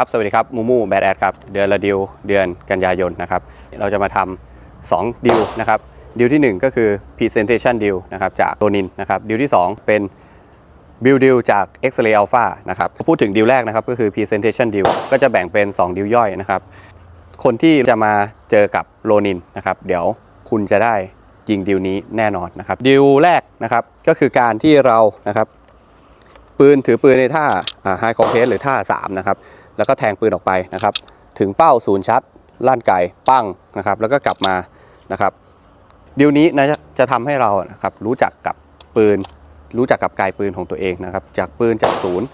ครับ สวัสดีครับ มูมูแบดแอดครับ เดือนละดิว เดือนกันยายนนะครับ เราจะมาทำ2ดิวนะครับ ดิวที่ 1 ก็คือ Presentation Deal นะครับ จากโดนินนะครับ ดิวที่ 2 เป็นบิลดิวจาก X-Ray Alpha นะครับ พูดถึงดิวแรกนะครับ ก็คือ Presentation Deal ก็จะแบ่งเป็น 2 ดิวย่อยนะครับ คนที่จะมาเจอกับโลนินนะครับ เดี๋ยวคุณจะได้ยิงดิวนี้แน่นอนนะครับ ดิวแรกนะครับ ก็คือการที่เรานะครับปืนถือปืนในท่าไฮคอมเพสหรือท่า 3 นะครับ แล้วก็แทงปืนออกไปนะครับ ถึงเป้าศูนย์ชัดลั่นไก่ปั้งนะครับ แล้วก็กลับมานะครับดิวนี้นะจะจะทำให้เรานะครับรู้จักกับปืน รู้จักกับกายปืนของตัวเองนะครับ จากปืนจากศูนย์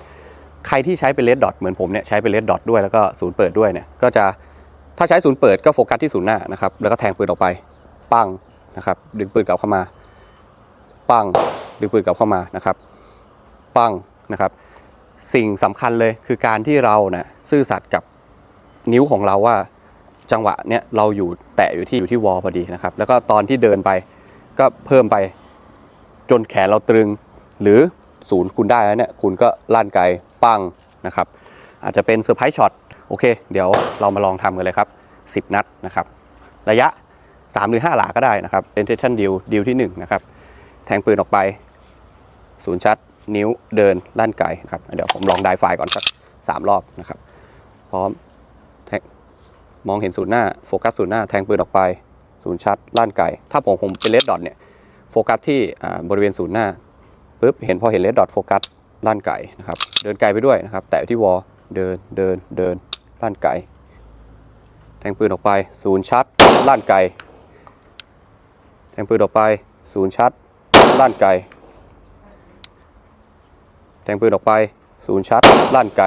ใครที่ใช้เป็นเลดดอทเหมือนผมเนี่ยใช้เป็นเลดดอทด้วยแล้วก็ศูนย์เปิดด้วยเนี่ยก็จะถ้าใช้ศูนย์เปิดก็โฟกัสที่ศูนย์หน้านะครับแล้วก็แทงปืนออกไปปั้งนะครับ ดึงปืนกลับเข้ามา ปั้งดึงปืนกลับเข้ามานะครับ ปั้งนะครับ สิ่งสำคัญเลยคือการที่เราเนะ่ยซื่อสัตย์กับนิ้วของเราว่าจังหวะเนี้ยเราอยู่แตะอยู่ที่อยู่ที่วอลพอดีนะครับ แล้วก็ตอนที่เดินไปก็เพิ่มไปจนแขนเราตรึง หรือศูนย์คุณได้แล้วเนี่ยคุณก็ลั่นไกลปังนะครับ อาจจะเป็นเซอร์ไพรส์ช็อตโอเค เดี๋ยวเรามาลองทำกันเลยครับ 10 นัดนะครับ ระยะ 3 หรือ 5 หลาก็ได้นะครับเป็นเซสชั่นดิวดิวที่1นะครับแทงปืนออกไปศูนย์ชัด นิ้วเดินลั่นไกลนะครับเดี๋ยวผมลองไดไฟล์ก่อนสักสามรอบนะครับ พร้อมแทงมองเห็นศูนย์หน้าโฟกัสศูนย์หน้าแทงปืนออกไปศูนย์ชัดลั่นไกลถ้าผมผมเป็นเลดดอทเนี่ยโฟกัสที่บริเวณศูนย์หน้าปุ๊บเห็นพอเห็นเลดดอทโฟกัสลั่นไกลนะครับ เดินไกลไปด้วยนะครับ แตะที่วอลเดินเดินเดินลั่นไกลแทงปืนออกไปศูนย์ชัดลั่นไกลแทงปืนออกไปศูนย์ชัดลั่นไกล แทงปืนออกไปศูนย์ชัดลั่นไก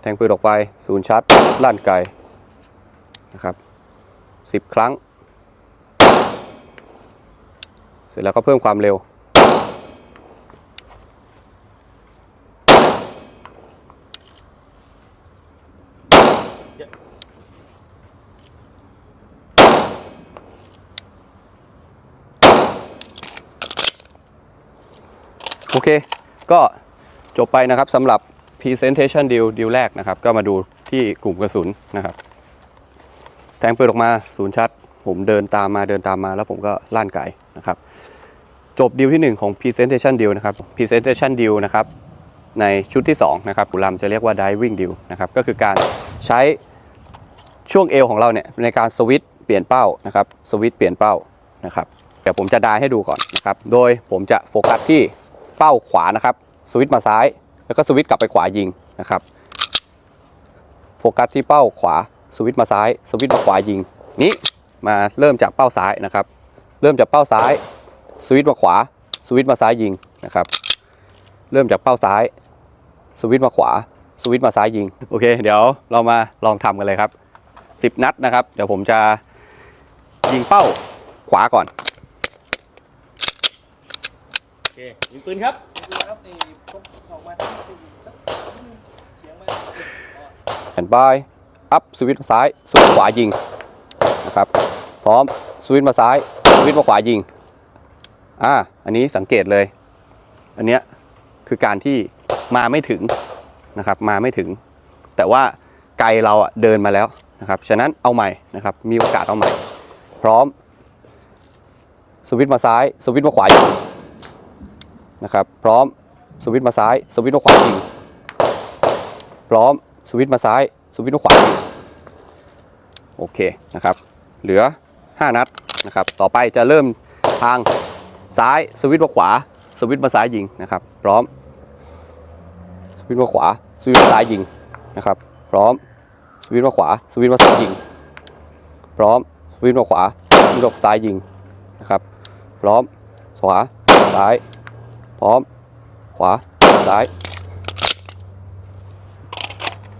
แทงปืนออกไปศูนย์ชัดลั่นไกนะครับสิบครั้ง เสร็จแล้วก็เพิ่มความเร็ว โอเค ก็จบไปนะครับสำหรับ Presentation Deal ดีลแรกนะครับ ก็มาดูที่กลุ่มกระสุนนะครับ แทงปืนออกมาศูนย์ชัด ผมเดินตามมาเดินตามมา แล้วผมก็ลั่นไกนะครับ จบดีลที่ 1 ของ Presentation Deal นะครับ Presentation Deal นะครับ ในชุดที่ 2 นะครับกุลำจะเรียกว่า Diving Deal นะครับ ก็คือการใช้ช่วงเอวของเราเนี่ยในการสวิตช์เปลี่ยนเป้านะครับสวิตช์เปลี่ยนเป้านะครับเดี๋ยวผมจะดายให้ดูก่อนนะครับ โดยผมจะโฟกัสที่ เป้าขวานะครับ สวิตช์มาซ้าย แล้วก็สวิตช์กลับไปขวายิงนะครับ โฟกัสที่เป้าขวา สวิตช์มาซ้าย สวิตช์มาขวายิง นี้มาเริ่มจากเป้าซ้ายนะครับ เริ่มจากเป้าซ้าย สวิตช์มาขวา สวิตช์มาซ้ายยิงนะครับ เริ่มจากเป้าซ้าย สวิตช์มาขวา สวิตช์มาซ้ายยิง โอเค เดี๋ยวเรามาลองทำกันเลยครับ 10 นัดนะครับ เดี๋ยวผมจะยิงเป้าขวาก่อน เคยิงปืนครับยิงปืนครับนี่พกออกมาสักเสียอนบายอัพสวิตช์มาซ้ายสวิตช์ขวายิงนะครับพร้อมสวิตช์มาซ้ายสวิตช์มาขวายิงอ่าอันนี้สังเกตเลย อันเนี้ยคือการที่มาไม่ถึงนะครับมาไม่ถึง แต่ว่าไกลเราอะเดินมาแล้วนะครับฉะนั้นเอาใหม่นะครับมีโอกาสเอาใหม่ พร้อมสวิตช์มาซ้ายสวิตช์มาขวายิง นะครับ พร้อมสวิตช์มาซ้ายสวิตช์มาขวายิงพร้อมสวิตช์มาซ้ายสวิตช์มาขวาโอเคนะครับ เหลือ 5 นัดนะครับ ต่อไปจะเริ่มทางซ้ายสวิตช์มาขวา สวิตช์มาซ้ายยิงนะครับ พร้อม สวิตช์มาขวา สวิตช์มาซ้ายยิงนะครับ พร้อม สวิตช์มาขวา สวิตช์มาซ้ายยิง พร้อม สวิตช์มาขวาสวิตช์มาซ้ายยิงนะครับ พร้อมขวาซ้าย พร้อม ขวา ซ้าย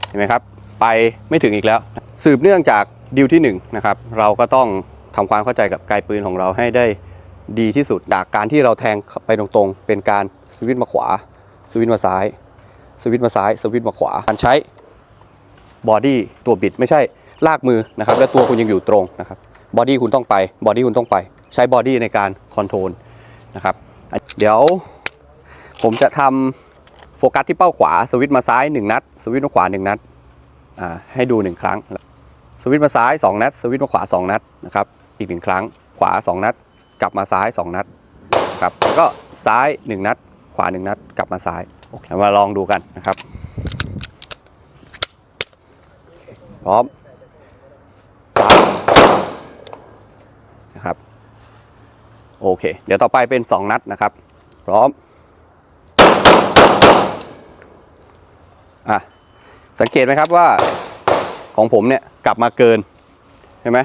เห็นไหมครับ ไปไม่ถึงอีกแล้ว สืบเนื่องจากดิวที่1นนะครับ เราก็ต้องทำความเข้าใจกับไกลปืนของเราให้ได้ดีที่สุดจากการที่เราแทงไปตรงๆ เป็นการสวิตช์มาขวา สวิตช์มาซ้าย สวิตช์มาซ้าย สวิตช์มาขวา การใช้บอดี้ตัวบิดไม่ใช่ลากมือนะครับ และตัวคุณยังอยู่ตรงนะครับบอดี้คุณต้องไป บอดี้คุณต้องไป ใช้บอดี้ในการคอนโทรลนะครับ เดี๋ยว ผมจะทโฟกัสที่เป้าขวา สวิตช์มาซ้าย 1 นัด สวิตช์มาขวา 1 นัดอ่าให้ดู 1 ครั้ง สวิตช์มาซ้าย 2 นัด สวิตช์มาขวา 2 นัดนะครับอีก 1 ครั้ง ขวา 2 นัด กลับมาซ้าย 2 นัดครับแล้วก็ซ้าย 1 นัด ขวา 1 นัด กลับมาซ้ายโอเคมาลองดูกันนะครับโอเคพร้อมสามนะครับโอเค เดี๋ยวต่อไปเป็น 2 นัดนะครับ พร้อม อะสังเกตไหมครับว่าของผมเนี่ยกลับมาเกินใช่ไหม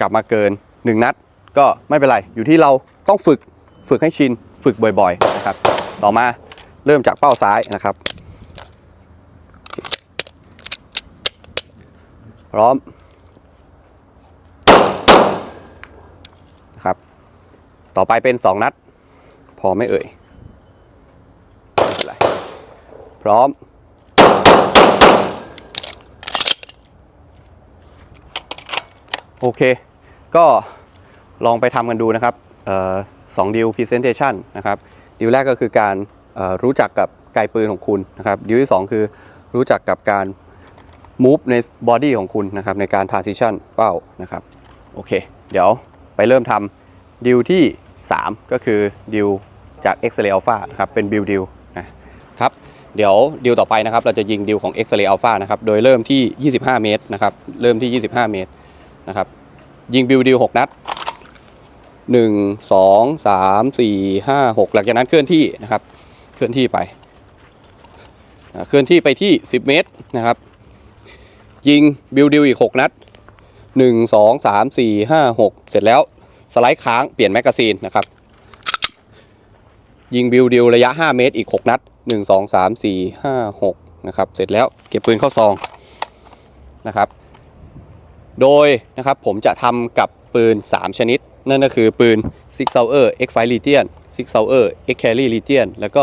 กลับมาเกิน 1 นัดก็ไม่เป็นไร อยู่ที่เราต้องฝึกฝึกให้ชินฝึกบ่อยๆนะครับ ต่อมาเริ่มจากเป้าซ้ายนะครับ พร้อมนะครับ ต่อไปเป็น 2 นัด พอไม่เอ่ยไไพร้อม โอเค ก็ลองไปทำกันดูนะครับออสองดิวพรีเซนเทชันนะครับดิวแรกก็คือการออรู้จักกับไกลปืนของคุณนะครับดิวที่ 2 คือรู้จักกับการ move ในบอดี้ของคุณนะครับในการ transition เป้านะครับโอเค เดี๋ยวไปเริ่มทำดิวที่ 3 ก็คือดิวจาก X-ray Alpha นะครับเป็นบิลดิวนะครับเดี๋ยวดิวต่อไปนะครับเราจะยิงดิวของ X-ray Alpha นะครับโดยเริ่มที่ 25 เมตรนะครับเริ่มที่ 25 เมตร นะครับ ยิงบิลดิว6นัด1 2 3 4 5 6หลังจากนั้นเคลื่อนที่นะครับ เคลื่อนที่ไป เคลื่อนที่ไปที่10เมตรนะครับ ยิงบิลดิวอีก6นัด1 2 3 4 5 6เสร็จแล้วสไลด์ค้างเปลี่ยนแมกกาซีนนะครับ ยิงบิลดิวระยะ 5 เมตรอีก 6 นัด 1 2 3 4 5 6 นะครับ เสร็จแล้วเก็บปืนเข้าซองนะครับ โดยนะครับผมจะทำกับปืน 3 ชนิด นั่นก็คือปืน Six Sauer X5 Legion Six Sauer X Carry Legion แล้วก็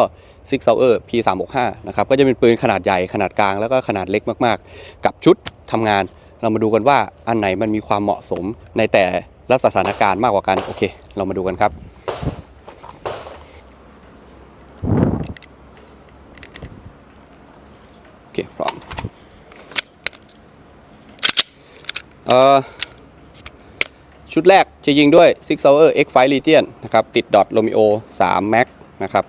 Six Sauer P365 นะครับก็จะเป็นปืนขนาดใหญ่ขนาดกลางแล้วก็ขนาดเล็กมากๆ กับชุดทำงาน เรามาดูกันว่าอันไหนมันมีความเหมาะสมในแต่ละสถานการณ์มากกว่ากัน โอเค เรามาดูกันครับโอเคพร้อม เอ่อชุดแรกจะยิงด้วย Six Hour X5 Legion นะครับ ติดดอทโรมิโอ3 Max นะครับ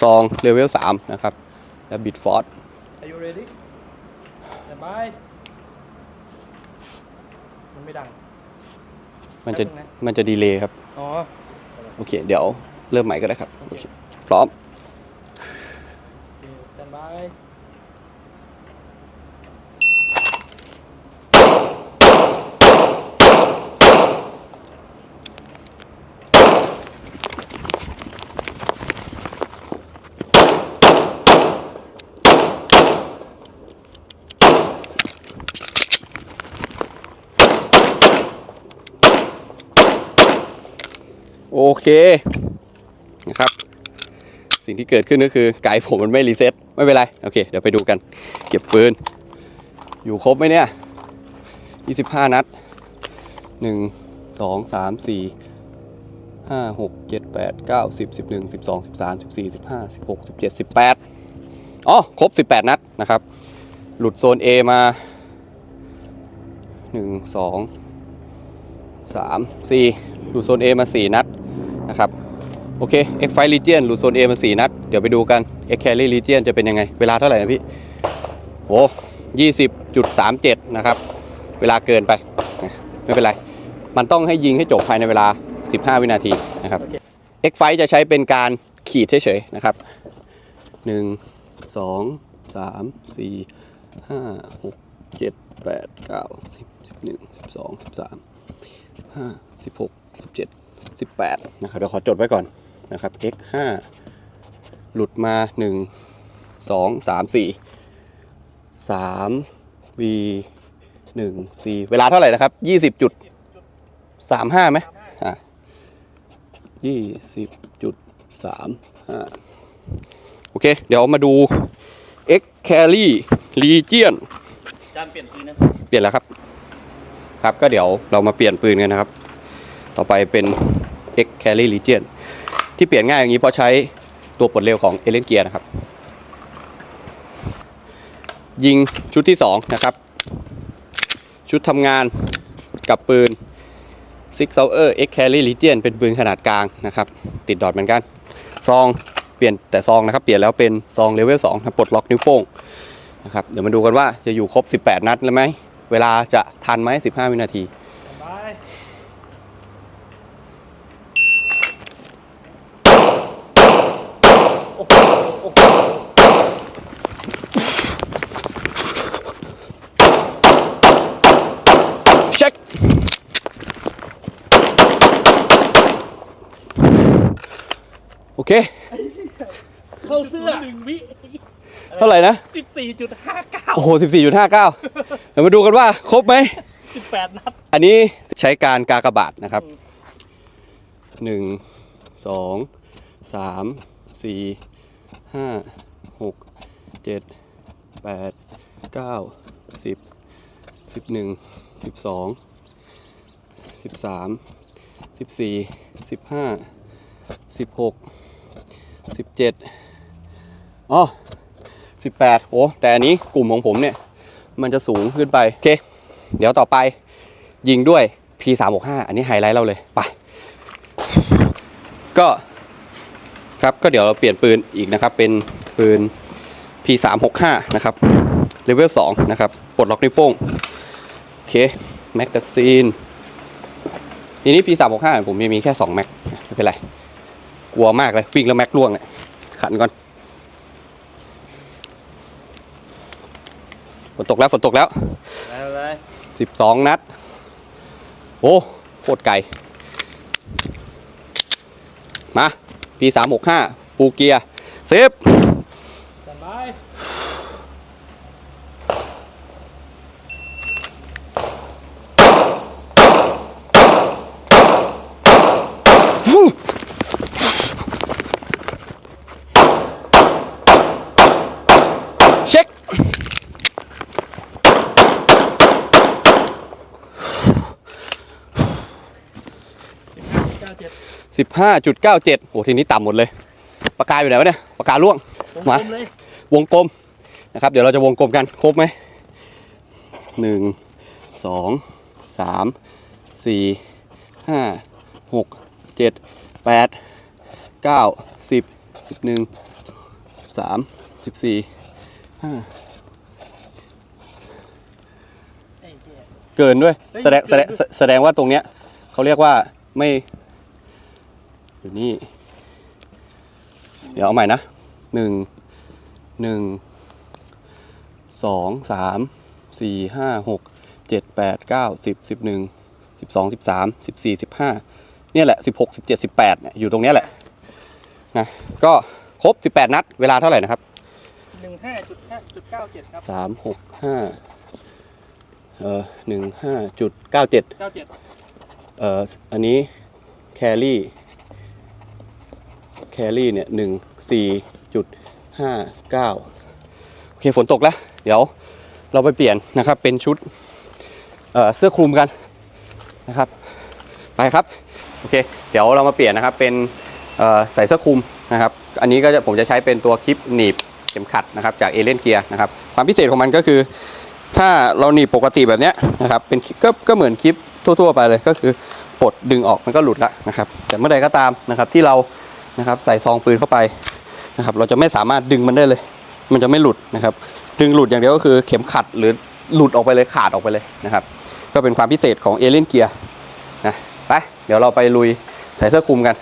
ซองเลเวล3นะครับ และบิดฟอร์ด Are you ready Stand by มันไม่ดัง มันจะแป๊บนึงนะ มันจะดีเลย์ครับ อ๋อ โอเค เดี๋ยวเริ่มใหม่ก็ได้ครับ โอเค พร้อม โอเค Stand by โอ เคนะครับ สิ่งที่เกิดขึ้นก็คือไก่ผมมันไม่รีเซ็ตไม่เป็นไร โอเค เดี๋ยวไปดูกัน เก็บปืน อยู่ครบไหมเนี่ย 25 นัด 1 2 3 4 5 6 7 8 9 10 11 12 13 14 15 16 17 18อ๋อ ครบ 18 นัดนะครับ หลุดโซน A มา 1 2 3 4 หลุดโซน A มา 4 นัด นะครับโอเค X5 Legion หลุดโซน A มา4นัด เดี๋ยวไปดูกัน X Carry Legion จะเป็นยังไง เวลาเท่าไหร่นะพี่โอ้20.37นะครับ เวลาเกินไป ไม่เป็นไร มันต้องให้ยิงให้จบภายในเวลา 15 วินาทีนะครับโอเค X5 จะใช้เป็นการขีดเฉยๆนะครับ 1 2 3 4 5 6 7 8 9 10 11 12 13 15 16 17 18 นะครับเดี๋ยวขอจดไว้ก่อนนะครับ X5 หลุดมา 1 2 3 4 3 V 1 C เวลาเท่าไหร่นะครับ 20จุด35ไหมอะ20จุด35โอเค เดี๋ยวมาดู X Carry Legion จานเปลี่ยนปืนนะเปลี่ยนแล้วครับ ครับก็เดี๋ยวเรามาเปลี่ยนปืนกันนะครับ ต่อไปเป็น X Carry Legion ที่เปลี่ยนง่ายอย่างนี้เพราะใช้ตัวปลดเร็วของ a อเลนเกียร์นะครับ ยิงชุดที่ 2 นะครับ ชุดทำงานกับปืน Six Sauer X Carry Legion เป็นปืนขนาดกลางนะครับ ติดดอทเหมือนกัน ซองเปลี่ยนแต่ซองนะครับ เปลี่ยนแล้วเป็นซองเลเวล2นะปลดล็อกนิ้วโป้งนะครับ เดี๋ยวมาดูกันว่าจะอยู่ครบ 18 นัดแล้วไหม เวลาจะทันไหม 15 วินาที สบาย โอ้โห โอ้โห เช็ค โอ เค เข้าเสื้อหนึ่งวิเท่าไหร่นะ สิบสี่จุดห้าเก้าโอ้โห14.59เดี๋ยวมาดูกันว่า ครบไหม สิบแปดนัด อันนี้ใช้การกากบาทนะครับหนึ่งสองสามสี่ห้าหกเจ็ดแปดเก้าสิบสิบหนึ่งสิบสองสิบสามสิบสี่สิบห้าสิบหก สิบเจ็ดอ๋อสิบแปดโอ้แต่อันนี้กลุ่มของผมเนี่ย มันจะสูงขึ้นไป โอเค เดี๋ยวต่อไปยิงด้วย P365 อันนี้ไฮไลท์เราเลย ไป ก็ครับก็เดี๋ยวเราเปลี่ยนปืนอีกนะครับ เป็นปืน P365 นะครับเลเวล2นะครับปลดล็อกนิ้วโป้ง โอเค แมกกาซีน ทีนี้ P365 ผมมีแค่ 2 แม็กไม่เป็นไร กลัวมากเลย วิ่งแล้วแม็กล่วงเนี่ยขันก่อนฝนตกแล้วฝนตกแล้วอะไรสิบสองนัด โอ้โคตรไกล มาปีสามหกห้าฟูเกียเซฟสบ 15.97โอ้ทีนี้ต่ำหมดเลยปากกาอยู่ไหนวะเนี่ยปากกาล่วงมาวงกลมนะครับ เดี๋ยวเราจะวงกลมกันครบไหมหนึ่งสองสามสี่ห้าหกเจ็ดแปดเก้าสิบสิบหนึ่งสามสิบสี่ห้าเกินด้วยแสดงแสดงแสดงว่าตรงเนี้ยเขาเรียกว่าไม่ อยู่นี่ เดี๋ยวเอาใหม่นะหนึ่งหนึ่งสองสามสี่ห้าหกเจ็ดแปดเก้าสิบสิบหนึ่งสิบสองสิบสามสิบสี่สิบห้าเนี่ยแหละสิบหกสิบเจ็ดสิบแปดเนี่ยอยู่ตรงเนี้ยแหละนะก็ครบสิบแปดนัด เวลาเท่าไหร่นะครับหนึ่งห้าจุดห้าจุดเก้าเจ็ดครับสามหกห้าเอ่อหนึ่งห้าจุดเก้าเจ็ดเก้าเจ็ด เอ่ออันนี้แครี่ แครี่เนี่ยหนึ่งสี่จุดห้าเก้าโอเคฝนตกแล้ว เดี๋ยวเราไปเปลี่ยนนะครับเป็นชุดเเสื้อคลุมกันนะครับไปครับโอเคเดี๋ยวเรามาเปลี่ยนนะครับเป็นใส่เสื้อคลุมนะครับ อันนี้ก็จะผมจะใช้เป็นตัวคลิปหนีบเข็มขัดนะครับจากเอเลนเกียร์นะครับความพิเศษของมันก็คือ ถ้าเราหนีบปกติแบบนี้นะครับเป็นก็ก็เหมือนคลิปทั่ว ๆ ไปเลยก็คือปลดดึงออกมันก็หลุดละนะครับแต่เมื่อใดก็ตามนะครับที่เรา นะครับ ใส่ซองปืนเข้าไปนะครับ เราจะไม่สามารถดึงมันได้เลย มันจะไม่หลุดนะครับ ดึงหลุดอย่างเดียวก็คือเข็มขัดหรือหลุดออกไปเลยขาดออกไปเลยนะครับ ก็เป็นความพิเศษของเอเลนเกียร์นะไปเดี๋ยวเราไปลุยใส่เสื้อคลุมกัน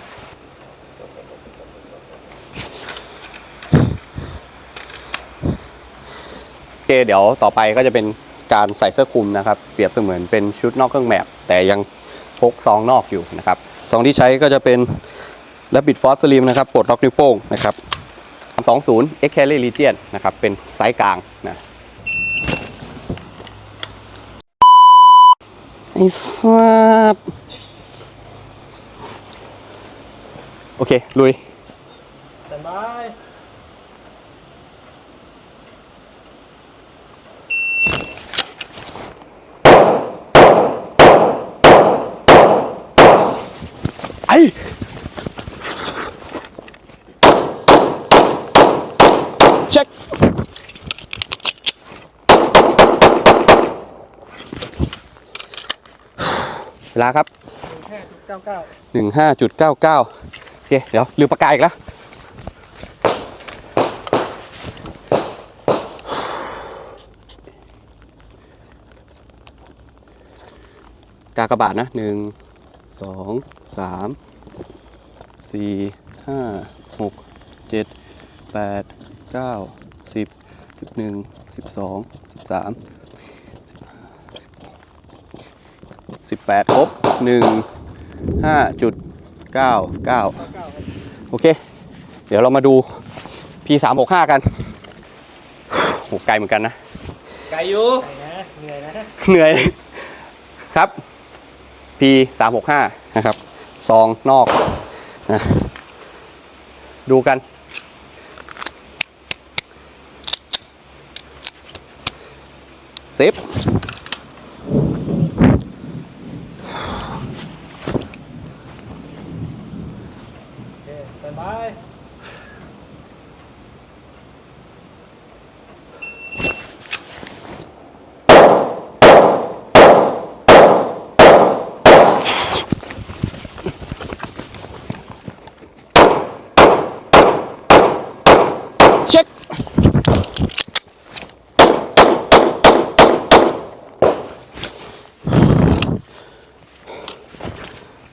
โอเคเดี๋ยวต่อไปก็จะเป็นการใส่เสื้อคลุมนะครับ เปรียบเสมือนเป็นชุดนอกเครื่องแบบ แต่ยังพกซองนอกอยู่นะครับซองที่ใช้ก็จะเป็น และบิดฟอสสลีมนะครับปลดล็อกนิ้วโป้งนะครับ20 x c a l i t i a n นะครับ เป็นไซส์กลางนะไอ้สัสโอเค ลุยสบาย ลาครับหนึ่งห้าจุดเก้าเก้า15.99โอเค เดี๋ยวลืมปากกาอีกแล้วกากบาทนะหนึ่งสองสามสี่ห้าหกเจ็ดแปดเก้าสิบสิบหนึ่งสิบสองสิบสาม สิบแปดครบหนึ่งห้าจุดเก้าเก้าเก้าเก้าครับโอเค เดี๋ยวเรามาดู P 3 6 5 กันโหไกลเหมือนกันนะ ไก่อยู่นะเหนื่อยนะ เหนื่อยครับ P 3 6 5 นะครับ ซองนอกนะดูกัน เซฟ โอเคสบาย เช็ค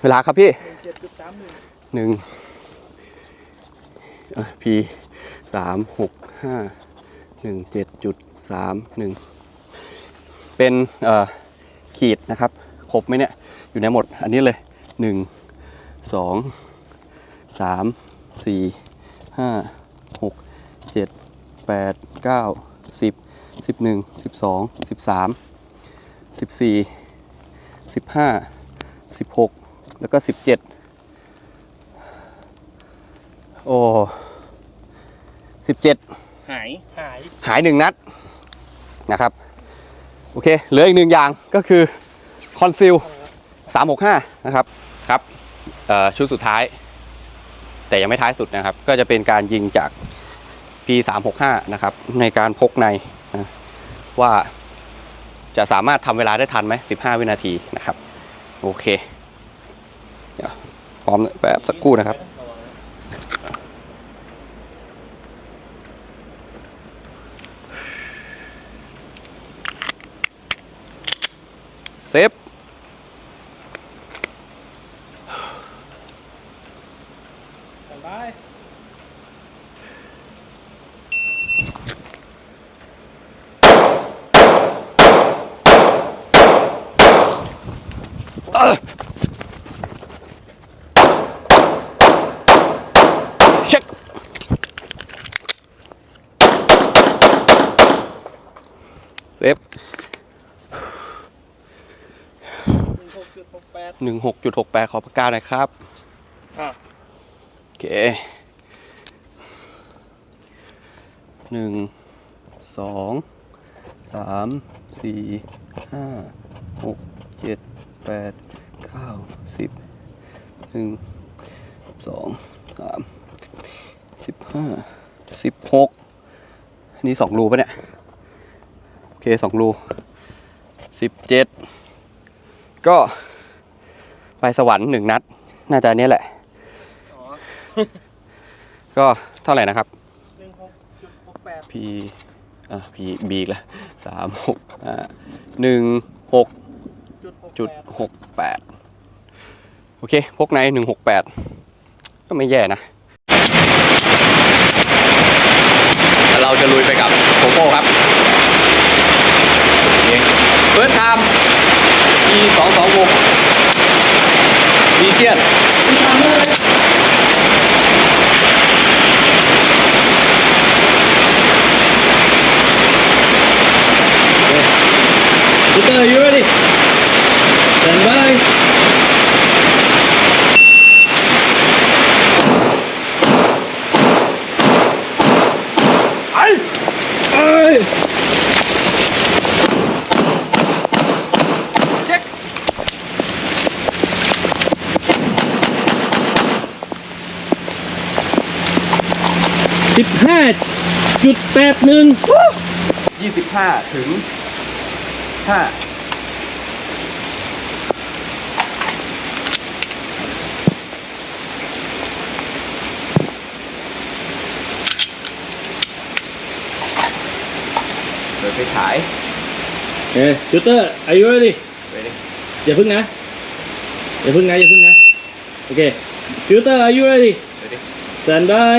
เวลาครับพี่หนึ่งพีสามหกห้าหนึ่งเจ็ดจุดสามหนึ่งเป็นเอ่อขีดนะครับ ครบไหมเนี่ย อยู่ในหมดอันนี้เลยหนึ่งสองสามสี่ห้าหกเจ็ดแปดเก้าสิบสิบหนึ่งสิบสองสิบสามสิบสี่สิบห้าสิบหก แล้วก็สิบเจ็ดโอ้สิบเจ็ดหายหายหายหนึ่งนัดนะครับ โอเค เหลืออีกหนึ่งอย่างก็คือคอนซิล365นะครับครับเอ่อชุดสุดท้าย แต่ยังไม่ท้ายสุดนะครับ ก็จะเป็นการยิงจาก P365 นะครับ ในการพกในนะว่าจะสามารถทำเวลาได้ทันไหม 15 วินาทีนะครับ โอเคเดี๋ยว พร้อมแป๊บสักครู่นะครับ เซฟ สบาย เช็คเซฟ หนึ่งหกจุดหกแปด16.68ขอปากกาหน่อยครับอะโอเคหนึ่งสองสามสี่ห้าหกเจ็ดแปดเก้าสิบหนึ่งสองสามสิบห้าสิบหกอันนี้สองรูปะเนี่ย โอเคสองรูสิบเจ็ดก็ ไปสวรรค์หนึ่งนัด น่าจะอันี้แหละ ก็เท่าไหร่นะครับ P อะพีบีละสามหกอ่าหนึ่งหกจุดหกแปดโอเค พกในหนึ่งหกแปดก็ไม่แย่นะ เราจะลุยไปกับโคโก้ครับเฟิร์สไทม์ E อง Ayan. Okay. Ito, you ready? แปดหนึ่งยี่สิบห้าถึงห้าเดี๋ยไปขายเฮ้ยชูเตอร์อายุเลยาไไปดิอย่าพึ่งนะ อย่าพึ่งนะ อย่าพึ่งนะ โอเคชูเตอร์อายุเลยาไไปดิ stand by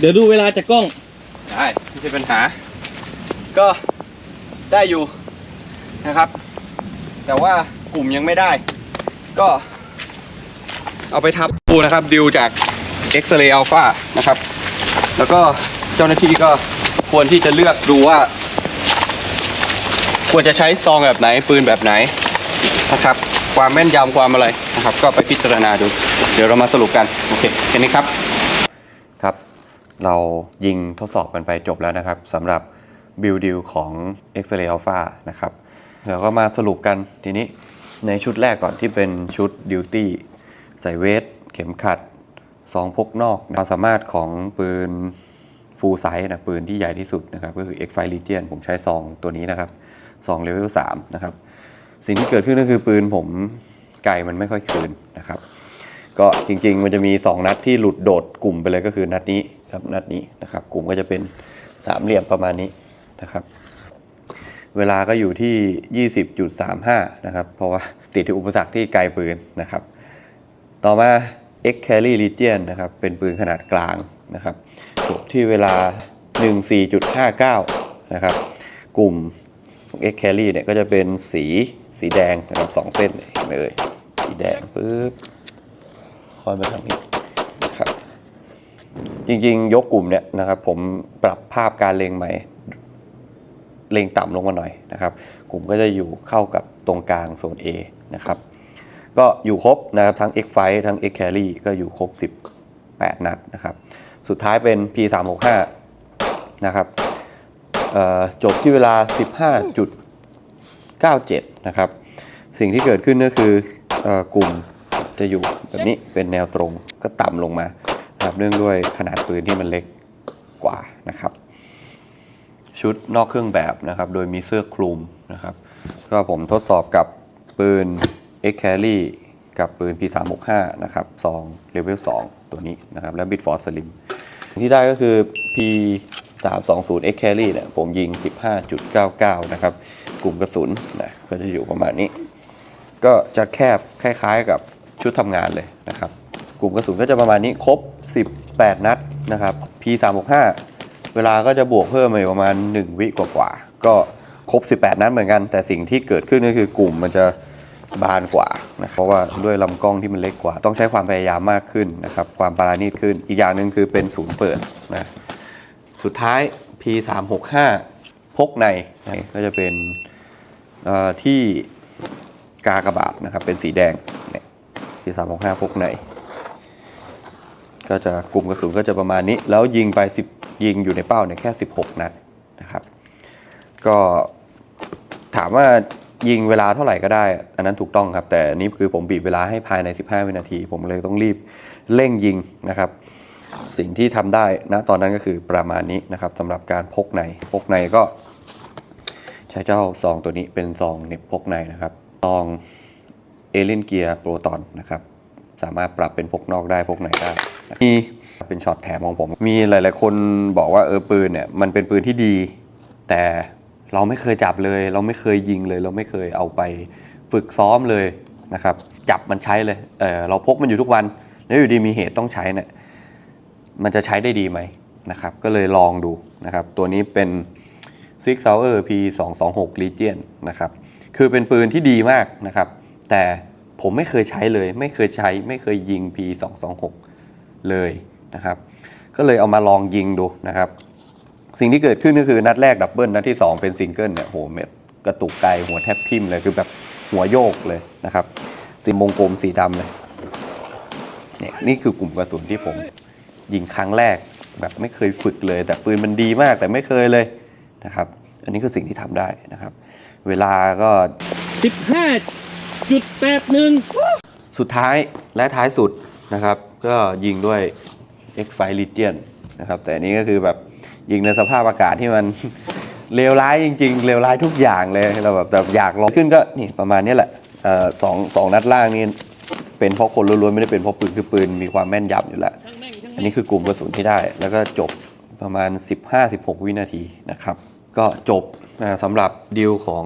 เดี๋ยวดูเวลาจากกล้อง ได้ไม่ใช่ปัญหา ก็ได้อยู่นะครับ แต่ว่ากลุ่มยังไม่ได้ ก็ เอาไปทับดูนะครับดิวจาก X-ray Alpha นะครับ แล้วก็เจ้าหน้าที่ก็ควรที่จะเลือกดูว่า ควรจะใช้ซองแบบไหนปืนแบบไหนนะครับ ความแม่นยำความอะไรนะครับ ก็ไปพิจารณาดู เดี๋ยวเรามาสรุปกัน โอเคแค่นี้ครับ เรายิงทดสอบกันไปจบแล้วนะครับสำหรับบิลดิวของ X-Ray Alpha นะครับเดี๋ยวก็มาสรุปกันทีนี้ในชุดแรกก่อนที่เป็นชุดดิวตี้ใส่เวท เข็มขัดซองพกนอกความสามารถของปืนฟูลไซส์นะปืนที่ใหญ่ที่สุดนะครับก็คือ X5 Legion ผมใช้ซองตัวนี้นะครับซองเลเวล3นะครับ สิ่งที่เกิดขึ้นก็คือปืนผมไกลมันไม่ค่อยคืนนะครับ ก็จริงๆมันจะมี 2 นัดที่หลุดโดดกลุ่มไปเลยก็คือนัดนี้ ครับนัดนี้นะครับ กลุ่มก็จะเป็นสามเหลี่ยมประมาณนี้นะครับ เวลาก็อยู่ที่ 20.35 นะครับ เพราะว่าติดที่อุปสรรคที่ไกลปืนนะครับ ต่อมา X Carry Legion นะครับ เป็นปืนขนาดกลางนะครับจบที่เวลา 14.59 นะครับ กลุ่ม X Carry เนี่ยก็จะเป็นสีสีแดงนะครับสองเส้นเห็นไหมเอ่ยสีแดงปุ๊บคอยมาทางนี้ จริงๆ ยกกลุ่มเนี่ยนะครับผมปรับภาพการเลงใหม่เลงต่ำลงมาหน่อยนะครับ กลุ่มก็จะอยู่เข้ากับตรงกลางโซน A นะครับ ก็อยู่ครบนะครับทั้ง X five ทั้ง X Carry ก็อยู่ครบ 18 นัดนะครับ สุดท้ายเป็น P 3 6 5นะครับจบที่เวลา 15.97 นะครับ สิ่งที่เกิดขึ้นก็คืออกลุ่มจะอยู่แบบนี้เป็นแนวตรงก็ต่ำลงมา นะครับเนื่องด้วยขนาดปืนที่มันเล็กกว่านะครับ ชุดนอกเครื่องแบบนะครับ โดยมีเสื้อคลุมนะครับ ก็ผมทดสอบกับปืน X Carry กับปืน P365 นะครับซองเลเวล2ตัวนี้นะครับ และ Bitforce Slim ที่ได้ก็คือ P320 X Carry เนี่ยผมยิง 15.99 นะครับ กลุ่มกระสุนนะก็จะอยู่ประมาณนี้ ก็จะแคบคล้ายๆกับชุดทำงานเลยนะครับ กลุ่มกระสุนก็จะประมาณนี้ครบ 18 นัดนะครับ P365 เวลาก็จะบวกเพิ่มไปประมาณ 1 วิกว่าๆก็ครบ 18 นัดเหมือนกัน แต่สิ่งที่เกิดขึ้นก็คือกลุ่มมันจะบานกว่านะเพราะว่าด้วยลำกล้องที่มันเล็กกว่า ต้องใช้ความพยายามมากขึ้นนะครับ ความปราณีตขึ้น อีกอย่างหนึ่งคือเป็นศูนย์เปิดนะสุดท้าย P365 พกในก็จะเป็นที่กากระบาดนะครับเป็นสีแดงเนี่ยที่สามของห้าพกใน ก็จะกลุ่มกระสุนก็จะประมาณนี้ แล้วยิงไป 10 ยิงอยู่ในเป้าเนี่ยแค่ 16 นัดนะครับ ก็ถามว่ายิงเวลาเท่าไหร่ก็ได้ อันนั้นถูกต้องครับ แต่นี่คือผมบีบเวลาให้ภายใน 15 วินาที ผมเลยต้องรีบเร่งยิงนะครับ สิ่งที่ทำได้นะตอนนั้นก็คือประมาณนี้นะครับสำหรับการพกในพกในก็ใช้เจ้าซองตัวนี้เป็นซองเน็บพกในนะครับซองเอเลนเกียร์โปรตอนนะครับ สามารถปรับเป็นพกนอกได้พกในได้ มีเป็นช็อตแถมของผม มีหลาย ๆ คนบอกว่าเออปืนเนี่ยมันเป็นปืนที่ดี แต่เราไม่เคยจับเลย เราไม่เคยยิงเลย เราไม่เคยเอาไปฝึกซ้อมเลยนะครับ จับมันใช้เลยเออเราพกมันอยู่ทุกวัน แล้วอยู่ดีมีเหตุต้องใช้เนี่ยมันจะใช้ได้ดีไหมนะครับ ก็เลยลองดูนะครับ ตัวนี้เป็น Six Hour P 2 2 6 Legion นะครับ คือเป็นปืนที่ดีมากนะครับ แต่ผมไม่เคยใช้เลย ไม่เคยใช้ ไม่เคยยิง P 2 2 6 เลยนะครับ ก็เลยเอามาลองยิงดูนะครับ สิ่งที่เกิดขึ้นก็คือนัดแรกดับเบิลนัดที่ 2 เป็นซิงเกิลเนี่ยโหเม็ดกระตุกไกลหัวแทบทิ่มเลยคือแบบหัวโยกเลยนะครับ สีวงกลมสีดำเลยเนี่ยนี่คือกลุ่มกระสุนที่ผมยิงครั้งแรกแบบไม่เคยฝึกเลย แต่ปืนมันดีมากแต่ไม่เคยเลยนะครับ อันนี้คือสิ่งที่ทำได้นะครับ เวลาก็ 15.81 สุดท้ายและท้ายสุด นะครับ ก็ยิงด้วย X f i Legion นะครับ แต่นี้ก็คือแบบยิงในสภาพอากาศที่มัน เลวร้ายจริง ๆ เลวร้ายทุกอย่างเลยเราแบบแบบอยากลองขึ้นก็นี่ประมาณนี้แหละออสองสองนัดล่างนี่เป็นเพราะคนล้วนๆไม่ได้เป็นเพราะปืนคือปืนมีความแม่นยำอยู่แล้ว อันนี้คือกลุ่มกระสุนที่ได้ แล้วก็จบประมาณ 15-16 วินาทีนะครับ ก็จบสำหรับดีลของ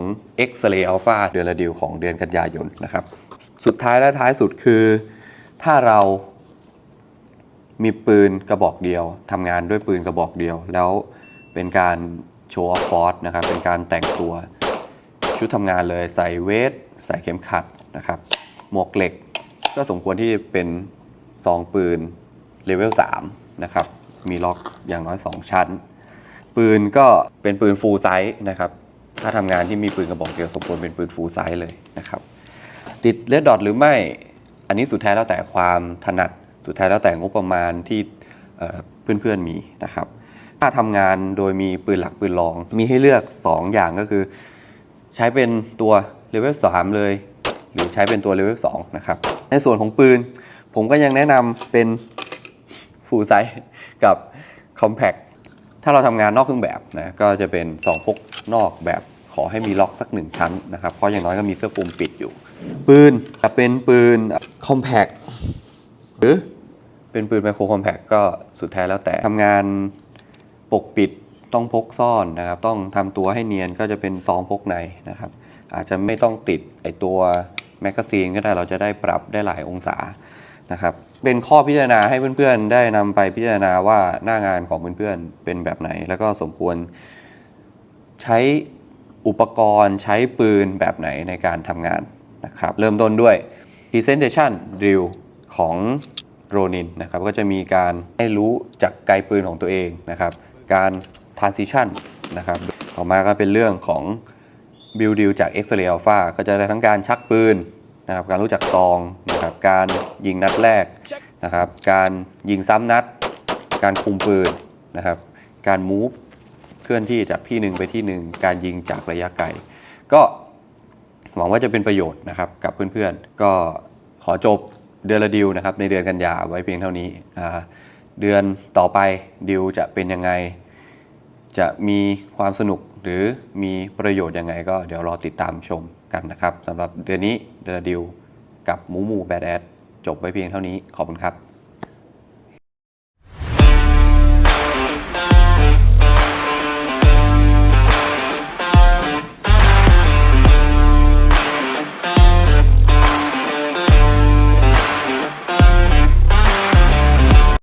X-Ray Alpha เดือนละดีลของเดือนกันยายนนะครับ สุดท้ายและท้ายสุดคือ ถ้าเรามีปืนกระบอกเดียวทำงานด้วยปืนกระบอกเดียว แล้วเป็นการโชว์ฟอร์สนะครับ เป็นการแต่งตัวชุดทำงานเลยใส่เวทใส่เข็มขัดนะครับ หมวกเหล็ก ก็สมควรที่เป็นซองปืนเลเวล3นะครับ มีล็อกอย่างน้อย 2 ชั้น ปืนก็เป็นปืนฟูลไซส์นะครับ ถ้าทำงานที่มีปืนกระบอกเดียวสมควรเป็นปืนฟูลไซส์เลยนะครับ ติดเลดดอทหรือไม่ นนี้สุดท้ายแล้วแต่ความถนัด สุดท้ายแล้วแต่งบประมาณที่เพื่อนๆมีนะครับ ถ้าทำงานโดยมีปืนหลักปืนรอง มีให้เลือก 2 อย่างก็คือ ใช้เป็นตัวเลเวล3เลย หรือใช้เป็นตัวเลเวล2นะครับ ในส่วนของปืน ผมก็ยังแนะนำเป็นฟูลไซส์กับคอมแพ t ถ้าเราทำงานนอกเครื่องแบบนะก็จะเป็นซองพกนอกแบบขอให้มีล็อกสักหนึ่งชั้นนะครับ เพราะอย่างน้อยก็มีเสื้อคลุมปิดอยู่ ปืนจะเป็นปืนคอมแพ t หรือเป็นปืนไมโครคอมแพ t ก็สุดท้ายแล้วแต่ทำงานปกปิดต้องพกซ่อนนะครับ ต้องทำตัวให้เนียนก็จะเป็นซองพกในนะครับ อาจจะไม่ต้องติดไอตัวแมกกาซีนก็ได้เราจะได้ปรับได้หลายองศานะครับ เป็นข้อพิจารณาให้เพื่อนๆ ได้นำไปพิจารณาว่าหน้างานของเพื่อนๆ เป็นแบบไหน แล้วก็สมควรใช้อุปกรณ์ใช้ปืนแบบไหนในการทำงาน นะครับ เริ่มต้นด้วย Presentation Drill ของโรนินนะครับ ก็จะมีการให้รู้จักไกลปืนของตัวเองนะครับ การ Transition นะครับ ต่อมาก็เป็นเรื่องของบิลดิวจาก X-Ray Alpha ก็จะได้ทั้งการชักปืนนะครับ การรู้จักซองนะครับ การยิงนัดแรกนะครับ การยิงซ้ำนัด การคุมปืนนะครับ การมูฟเคลื่อนที่จากที่หนึ่งไปที่หนึ่งการยิงจากระยะไกล ก็ หวังว่าจะเป็นประโยชน์นะครับกับเพื่อนๆ ก็ขอจบเดือนละดิวนะครับในเดือนกันยาไว้เพียงเท่านี้ เดือนต่อไปดิวจะเป็นยังไง จะมีความสนุกหรือมีประโยชน์ยังไง ก็เดี๋ยวรอติดตามชมกันนะครับสำหรับเดือนนี้เดือนลดิวกับหมูหมูแบดแอดจบไว้เพียงเท่านี้ขอบคุณครับ